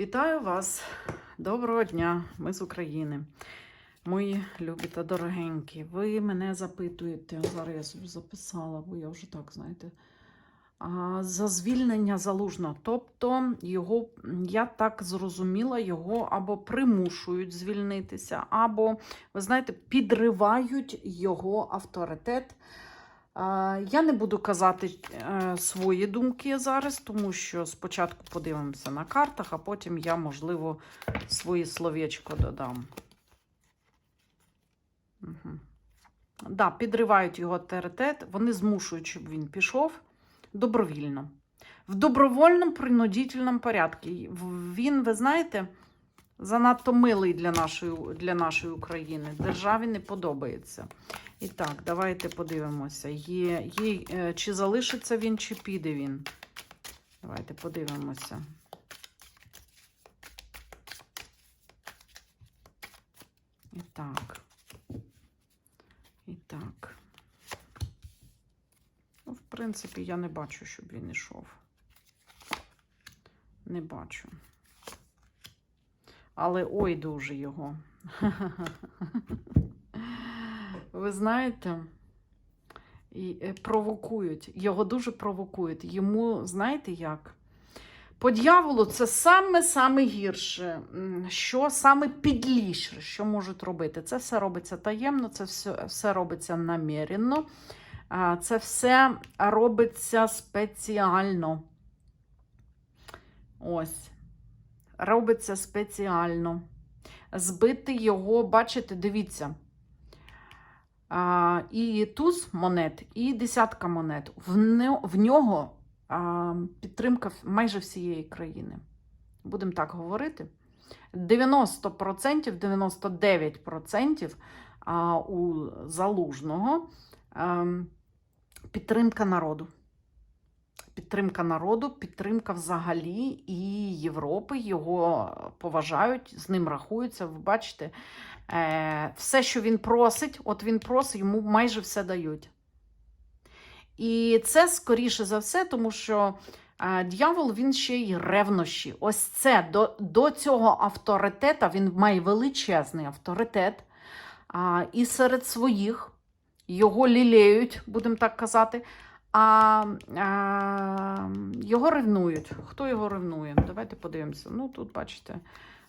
Вітаю вас! Доброго дня! Ми з України. Мої любі та дорогенькі. Ви мене запитуєте, зараз я собі записала, бо я вже так, знаєте, за звільнення залужного. Тобто, його, я так зрозуміла, його або примушують звільнитися, або, ви знаєте, підривають його авторитет. Я не буду казати е, свої думки зараз, тому що спочатку подивимося на картах, а потім я, можливо, свої словечко додам. Угу. Да, підривають його авторитет, вони змушують, щоб він пішов добровільно. В добровольному принудительному порядку. Він, ви знаєте, занадто милий для нашої, для нашої України. Державі не подобається. І так, давайте подивимося, є, є, е, чи залишиться він, чи піде він. Давайте подивимося. І так. І так. Ну, в принципі, я не бачу, щоб він ішов. Не бачу. Але ой дуже його. Ви знаєте, е, провокують. Його дуже провокують. Йому, знаєте як? По дьяволу це саме-саме гірше, що саме підліше, що можуть робити. Це все робиться таємно, це все, все робиться наміренно, це все робиться спеціально. Ось. Робиться спеціально. Збити його, бачите, дивіться. І туз монет, і десятка монет. В, нього підтримка майже всієї країни. Будемо так говорити. 90%, 99% а, у залужного а, підтримка народу. Підтримка народу, підтримка взагалі і Європи. Його поважають, з ним рахуються. Ви бачите, е, все, що він просить, от він просить, йому майже все дають. І це скоріше за все, тому що е, дьявол він ще й ревнощі. Ось це до, до цього авторитета, він має величезний авторитет. І серед своїх його лілеють, будемо так казати. А, а його ревнують. Хто його ревнує? Давайте подивимося. Ну, тут, бачите,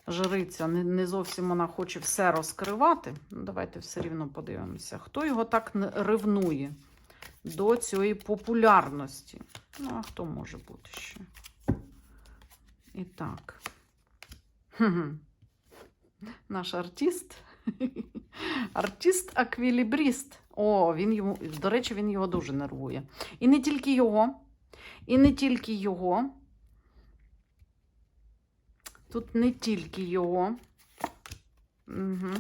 жриця не, не зовсім вона хоче все розкривати. Ну, давайте все рівно подивимося. Хто його так ревнує до цієї популярності? Ну, а хто може бути ще? І так. Наш артист. Артист аквілібріст. О, він йому, до речі, він його дуже нервує. І не тільки його, і не тільки його. Тут не тільки його. Угу.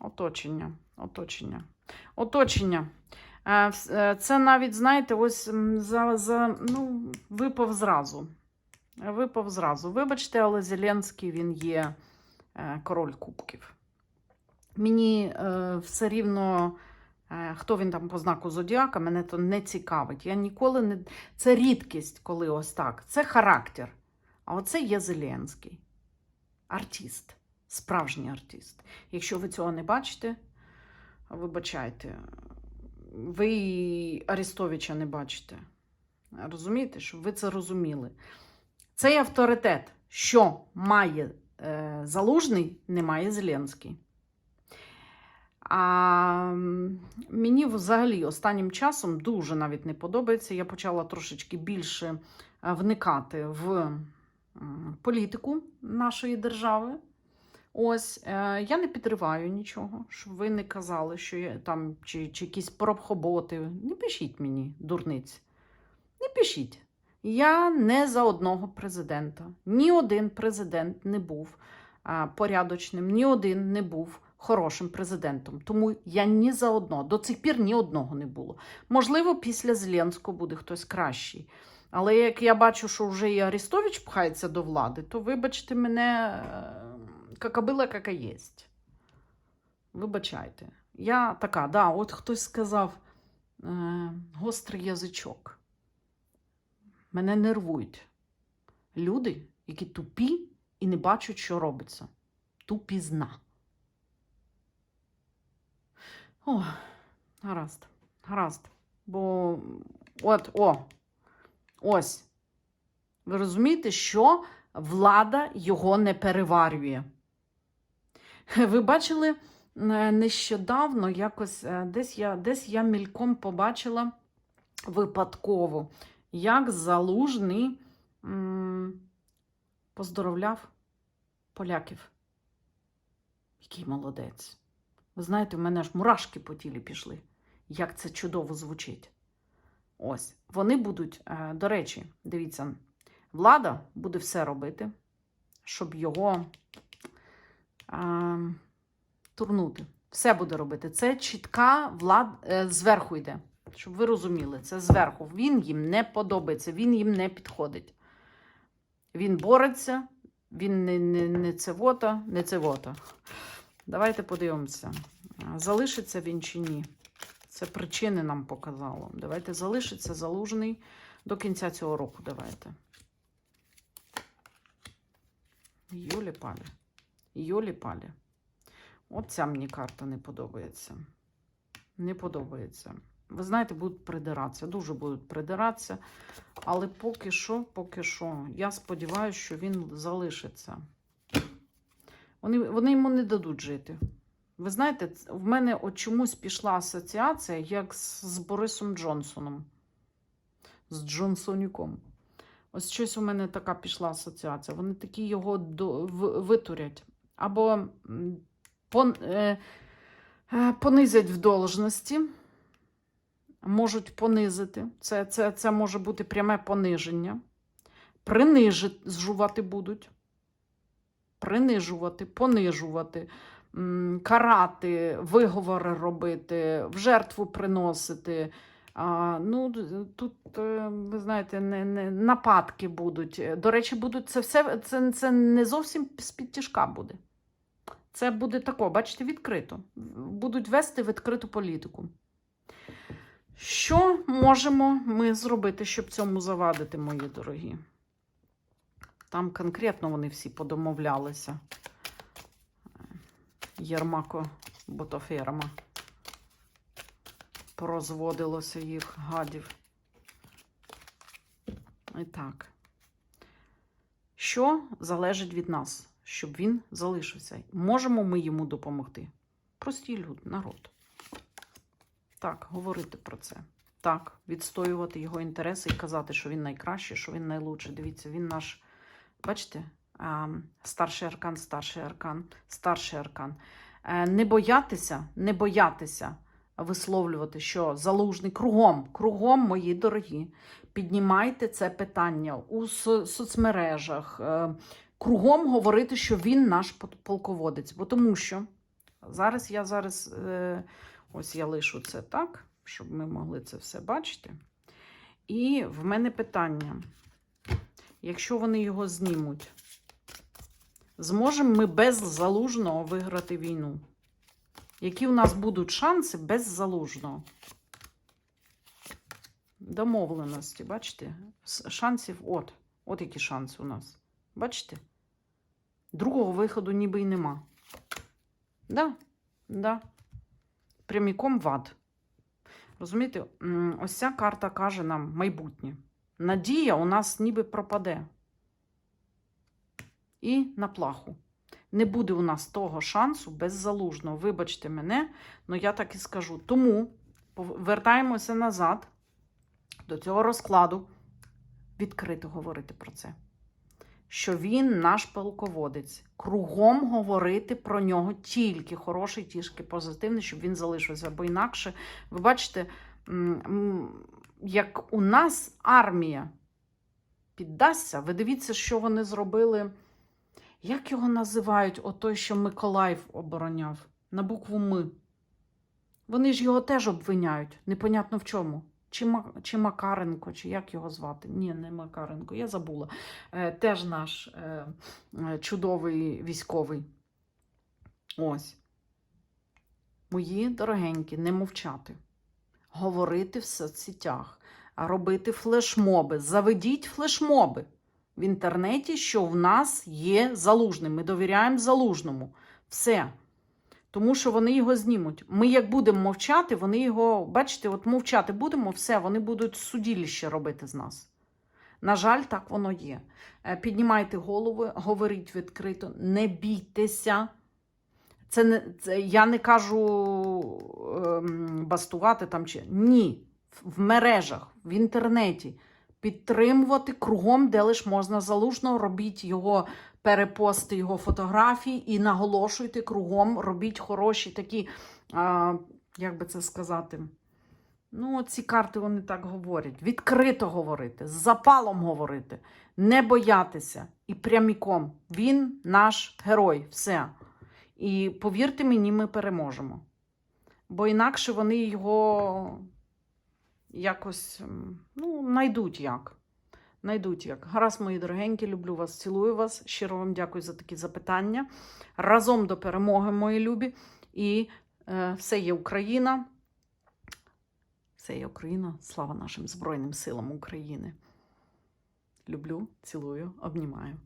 Оточення. Оточення. Оточення. Е, е, Це навіть, знаєте, ось за, за, ну, випав зразу. Випав зразу. Вибачте, але Зеленський він є е, король кубків. Мені е, все рівно, е, хто він там по знаку зодіака, мене то не цікавить. Я ніколи не. Це рідкість, коли ось так. Це характер. А оце є Зеленський. Артист, справжній артист. Якщо ви цього не бачите, вибачайте, ви і Арестовича не бачите. Розумієте, щоб ви це розуміли. Цей авторитет, що має е, залужний, не має Зеленський. А мені взагалі останнім часом дуже навіть не подобається. Я почала трошечки більше е, вникати в політику нашої держави. Ось е, я не підриваю нічого, щоб ви не казали, що я там чи, чи якісь пробхоботи. Не пишіть мені, дурниць. Не пишіть. Я не за одного президента. Ні один президент не був порядочним, ні один не був хорошим президентом. Тому я ні за одного, до цих пір ні одного не було. Можливо, після Зеленського буде хтось кращий. Але як я бачу, що вже і Арестович пхається до влади, то вибачте мене, е, какабила яка єсть. Вибачайте. Я така, да, от хтось сказав е, гострий язичок. Мене нервують. люди, які тупі і не бачать, що робиться. Тупізна. О, гаразд, гаразд. Бо от, о, ось. Ви розумієте, що влада його не переварює. Ви бачили е, нещодавно якось е, десь я, десь я мільком побачила випадково, як залужний м, поздоровляв поляків. Який молодець. Ви знаєте, в мене аж мурашки по тілі пішли. Як це чудово звучить. Ось, вони будуть, е, до речі, дивіться, влада буде все робити, щоб його а, турнути. Все буде робити. Це чітка влад е, зверху йде. Щоб ви розуміли, це зверху. Він їм не подобається, він їм не підходить. Він бореться, він не, не, не цевота, не цевота. Давайте подивимося, залишиться він чи ні. Це причини нам показало. Давайте залишиться залужний до кінця цього року. Давайте. Йолі палі. Йолі палі. От мені карта не подобається. Не подобається. Ви знаєте, будуть придиратися, дуже будуть придиратися. Але поки що, поки що, я сподіваюся, що він залишиться. Вони, вони йому не дадуть жити. Ви знаєте, в мене от чомусь пішла асоціація, як з, з Борисом Джонсоном, з Джонсоніком. Ось щось у мене така пішла асоціація. Вони такі його до, в, витурять. Або пон, е, е, понизять в должності, можуть понизити. Це, це, це може бути пряме пониження. Принижувати будуть. Принижувати, понижувати, карати, виговори робити, в жертву приносити. А, ну, тут, е, ви знаєте, не, не, нападки будуть. До речі, будуть це все це, це не зовсім з-під тяжка буде. Це буде тако, бачите, відкрито. Будуть вести відкриту політику. Що можемо ми зробити, щоб цьому завадити, мої дорогі? Там конкретно вони всі подомовлялися. Єрмако Ботоферма. Порозводилося їх гадів. І так. Що залежить від нас, щоб він залишився? Можемо ми йому допомогти? Прості люд, народ. Так, говорити про це. Так, відстоювати його інтереси і казати, що він найкращий, що він найлучший. Дивіться, він наш, бачите, старший аркан, старший аркан, старший аркан. Е, Не боятися, не боятися висловлювати, що залужний кругом, кругом, мої дорогі, піднімайте це питання у соцмережах, е, кругом говорити, що він наш полководець. Бо тому що зараз я зараз, е, ось я лишу це так, щоб ми могли це все бачити. І в мене питання: якщо вони його знімуть, зможемо ми без залужного виграти війну? Які у нас будуть шанси без залужного? Домовленості, бачите? Шансів от. От які шанси у нас. Бачите? Другого виходу ніби й нема. Да, да. Пряміком в ад. Розумієте, ось ця карта каже нам майбутнє. Надія у нас ніби пропаде. І на плаху. Не буде у нас того шансу без залужного. Вибачте мене, але я так і скажу. Тому пов- вертаємося назад до цього розкладу. Відкрито говорити про це. Що він наш полководець. Кругом говорити про нього тільки хороший, тільки позитивний, щоб він залишився. Бо інакше, ви бачите, як у нас армія піддасться, ви дивіться, що вони зробили. Як його називають, отой, що Миколаїв обороняв? На букву Ми. Вони ж його теж обвиняють. Непонятно в чому. Чи, чи Макаренко, чи як його звати? Ні, не Макаренко, я забула. Е, теж наш е, е, чудовий військовий. Ось. Мої дорогенькі, не мовчати. Говорити в соцсетях, робити флешмоби. Заведіть флешмоби. в інтернеті, що в нас є залужний. Ми довіряємо залужному. Все. Тому що вони його знімуть. Ми, як будемо мовчати, вони його, бачите, от мовчати будемо, все, вони будуть судилище робити з нас. На жаль, так воно є. Е, Піднімайте голови, говоріть відкрито, не бійтеся. Це не, це, я не кажу ем, бастувати там чи ні. В, мережах, в інтернеті. Підтримувати кругом, де лиш можна залужно, робіть його перепости, його фотографії і наголошуйте кругом, робіть хороші такі, а, як би це сказати. Ну, ці карти вони так говорять. Відкрито говорити, з запалом говорити, не боятися і пряміком. Він наш герой. Все. І повірте мені, ми переможемо. Бо інакше вони його якось ну, найдуть як. Найдуть як. Гаразд, мої дорогенькі, люблю вас, цілую вас. Щиро вам дякую за такі запитання. Разом до перемоги, мої любі. І е, все є Україна. Все є Україна. Слава нашим Збройним силам України. Люблю, цілую, обнімаю.